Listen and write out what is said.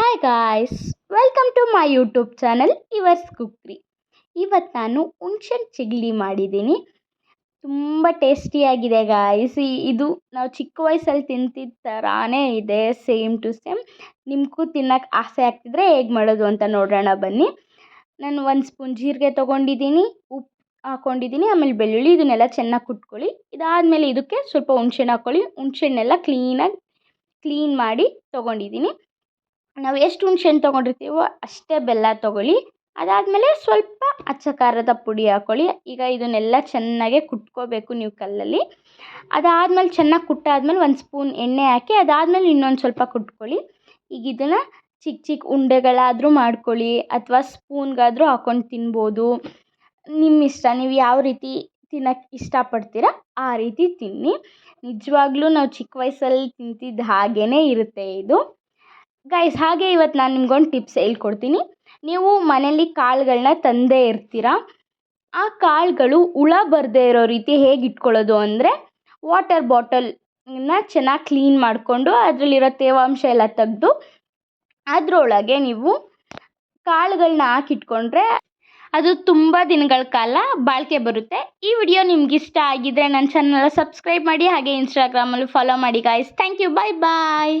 Hi guys welcome to my YouTube channel yours cookery ಇವತ್ತು ನಾನು ಹುಣ್ಸೆನ್ ಚಿಗ್ಲಿ ಮಾಡಿದ್ದೀನಿ. ತುಂಬ ಟೇಸ್ಟಿಯಾಗಿದೆ ಗಾಯ್ಸ್ ಇದು ನಾವು ಚಿಕ್ಕ ವಯಸ್ಸಲ್ಲಿ ತಿಂತಿದ್ದ ಥರಾನೇ ಇದೆ ಸೇಮ್ ಟು ಸೇಮ್ ನಿಮಗೂ ತಿನ್ನೋಕ್ಕೆ ಆಸೆ ಆಗ್ತಿದ್ರೆ ಹೇಗೆ ಮಾಡೋದು ಅಂತ ನೋಡೋಣ ಬನ್ನಿ. ನಾನು ಒಂದು ಸ್ಪೂನ್ ಜೀರಿಗೆ ತೊಗೊಂಡಿದ್ದೀನಿ, ಉಪ್ಪು ಹಾಕೊಂಡಿದ್ದೀನಿ, ಆಮೇಲೆ ಬೆಳ್ಳುಳ್ಳಿ ಇದನ್ನೆಲ್ಲ ಚೆನ್ನಾಗಿ ಕುಟ್ಕೊಳ್ಳಿ. ಇದಾದಮೇಲೆ ಇದಕ್ಕೆ ಸ್ವಲ್ಪ ಹುಣ್ಸೆಣ್ಣು ಹಾಕ್ಕೊಳ್ಳಿ ಹುಣ್ಸೆಣ್ಣೆಲ್ಲ ಕ್ಲೀನಾಗಿ ಕ್ಲೀನ್ ಮಾಡಿ ತೊಗೊಂಡಿದ್ದೀನಿ. ನಾವು ಎಷ್ಟು ಹುಣ್ಸೆ ಹಣ್ಣು ತೊಗೊಂಡಿರ್ತೀವೋ ಅಷ್ಟೇ ಬೆಲ್ಲ ತೊಗೊಳ್ಳಿ. ಅದಾದಮೇಲೆ ಸ್ವಲ್ಪ ಅಚ್ಚ ಖಾರದ ಪುಡಿ ಹಾಕ್ಕೊಳ್ಳಿ ಈಗ ಇದನ್ನೆಲ್ಲ ಚೆನ್ನಾಗೆ ಕುಟ್ಕೋಬೇಕು ನೀವು ಕಲ್ಲಲ್ಲಿ. ಅದಾದಮೇಲೆ ಚೆನ್ನಾಗಿ ಕುಟ್ಟಾದ್ಮೇಲೆ ಒಂದು ಸ್ಪೂನ್ ಎಣ್ಣೆ ಹಾಕಿ ಅದಾದಮೇಲೆ ಇನ್ನೊಂದು ಸ್ವಲ್ಪ ಕುಟ್ಕೊಳ್ಳಿ. ಈಗ ಇದನ್ನು ಚಿಕ್ಕ ಚಿಕ್ಕ ಉಂಡೆಗಳಾದರೂ ಮಾಡ್ಕೊಳ್ಳಿ ಅಥವಾ ಸ್ಪೂನ್ಗಾದರೂ ಹಾಕ್ಕೊಂಡು ತಿನ್ಬೋದು. ನಿಮ್ಮ ಇಷ್ಟ, ನೀವು ಯಾವ ರೀತಿ ತಿನ್ನೋಕ್ಕೆ ಇಷ್ಟಪಡ್ತೀರ ಆ ರೀತಿ ತಿನ್ನಿ. ನಿಜವಾಗ್ಲೂ ನಾವು ಚಿಕ್ಕ ವಯಸ್ಸಲ್ಲಿ ತಿಂತಿದ್ದ ಹಾಗೇ ಇರುತ್ತೆ ಇದು. ಗೈಸ್ ಹಾಗೆ ಇವತ್ತು ನಾನು ನಿಮ್ಗೊಂದು ಟಿಪ್ಸ್ ಹೇಳ್ಕೊಡ್ತೀನಿ. ನೀವು ಮನೇಲಿ ಕಾಳುಗಳನ್ನ ತಂದೇ ಇರ್ತೀರ? ಆ ಕಾಳುಗಳು ಹುಳ ಬರದೇ ಇರೋ ರೀತಿ ಹೇಗೆ ಇಟ್ಕೊಳ್ಳೋದು ಅಂದರೆ ವಾಟರ್ ಬಾಟಲ್ನ ಚೆನ್ನಾಗಿ ಕ್ಲೀನ್ ಮಾಡಿಕೊಂಡು ಅದರಲ್ಲಿರೋ ತೇವಾಂಶ ಎಲ್ಲ ತೆಗೆದು ಅದರೊಳಗೆ ನೀವು ಕಾಳುಗಳನ್ನ ಹಾಕಿಟ್ಕೊಂಡ್ರೆ ಅದು ತುಂಬ ದಿನಗಳ ಕಾಲ ಬಾಳಿಕೆ ಬರುತ್ತೆ. ಈ ವಿಡಿಯೋ ನಿಮ್ಗೆ ಇಷ್ಟ ಆಗಿದ್ರೆ ನನ್ನ ಚಾನಲ್ ಸಬ್ಸ್ಕ್ರೈಬ್ ಮಾಡಿ ಹಾಗೆ ಇನ್ಸ್ಟಾಗ್ರಾಮಲ್ಲಿ ಫಾಲೋ ಮಾಡಿ guys thank you bye bye